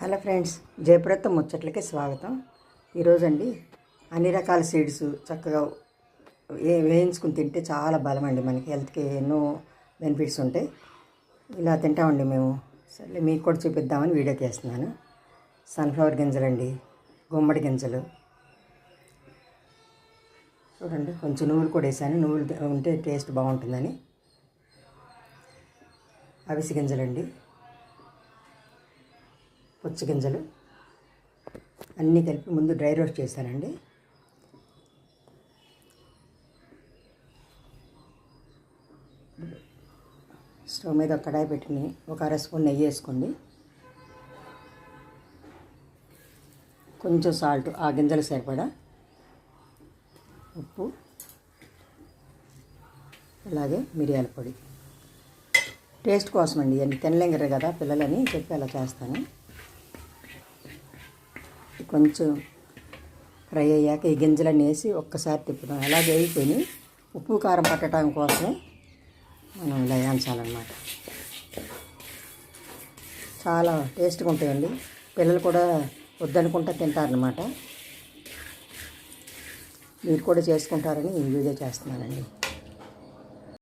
Hello friends జయప్రదం ముచ్చట్లకి స్వాగతం. ఈరోజండి అన్ని రకాల సీడ్స్ చక్కగా వే వేయించుకుని తింటే చాలా బలం అండి మనకి. హెల్త్కి ఎన్నో బెనిఫిట్స్ ఉంటాయి. ఇలా తింటామండి మేము. సరే మీకు కూడా చూపిద్దామని వీడియో తీస్తున్నాను. సన్ఫ్లవర్ గింజలండి గుమ్మడి గింజలు. చూడండి కొంచెం నువ్వులు కూడా వేసాను. నువ్వులు ఉంటే టేస్ట్ బాగుంటుందని. అవిసి గింజలండి. పుచ్చ గింజలు అన్నీ కలిపి ముందు డ్రై రోస్ట్ చేశానండి స్టవ్ మీద కడాయి పెట్టుకుని ఒక అర స్పూన్ నెయ్యి వేసుకోండి. కొంచెం సాల్ట్ ఆ గింజలు సరిపడా ఉప్పు అలాగే మిరియాల పొడి. టేస్ట్ కోసం అండి ఇవన్నీ తినలేం కదా పిల్లలని చెప్పి అలా చేస్తాను. కొంచెం ఫ్రై అయ్యాక ఈ గింజలన్నీ వేసి ఒక్కసారి తిప్పుతాం అలాగే అయిపోయి ఉప్పు కారం పట్టడం కోసమే మనం ఇలా వేయించాలన్నమాట. చాలా టేస్ట్గా ఉంటాయండి. పిల్లలు కూడా వద్దనుకుంటా తింటారనమాట మీరు కూడా చేసుకుంటారని ఈ వీడియో చేస్తున్నానండి.